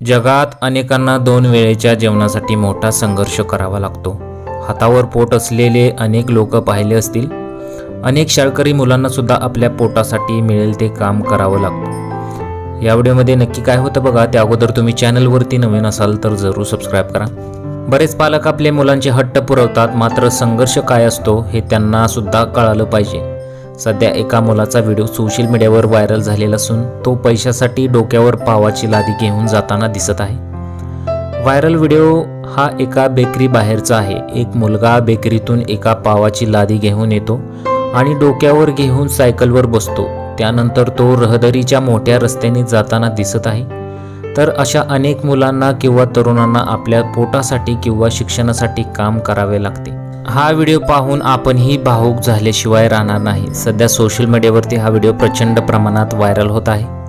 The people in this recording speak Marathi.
जगात अनेकांना दोन वेळेच्या जेवणासाठी मोठा संघर्ष करावा लागतो. हातावर पोट असलेले अनेक लोक पाहिले असतील. अनेक शाळकरी मुलांनासुद्धा आपल्या पोटासाठी मिळेल ते काम करावं लागतं. या व्हिडिओमध्ये नक्की काय होतं बघा त्या अगोदर तुम्ही चॅनलवरती नवीन असाल तर जरूर सबस्क्राईब करा. बरेच पालक आपले मुलांचे हट्ट पुरवतात मात्र संघर्ष काय असतो हे त्यांनासुद्धा कळालं पाहिजे. सध्या एका मुलाचा व्हिडिओ सोशल मीडियावर व्हायरल झालेला असून तो पैशासाठी डोक्यावर पावाची लादी घेऊन जाताना दिसत आहे. व्हायरल व्हिडिओ हा एका बेकरी बाहेरचा आहे. एक मुलगा बेकरीतून एका पावाची लादी घेऊन येतो आणि डोक्यावर घेऊन सायकलवर बसतो. त्यानंतर तो रहदारीच्या मोठ्या रस्त्याने जाताना दिसत आहे. तर अशा अनेक मुलांना किंवा तरुणांना आपल्या पोटासाठी किंवा शिक्षणासाठी काम करावे लागते. हा व्हिडिओ पाहून आपणही भावूक झाल्याशिवाय राहणार नाही. सध्या सोशल मीडियावरती हा व्हिडिओ प्रचंड प्रमाणात व्हायरल होत आहे.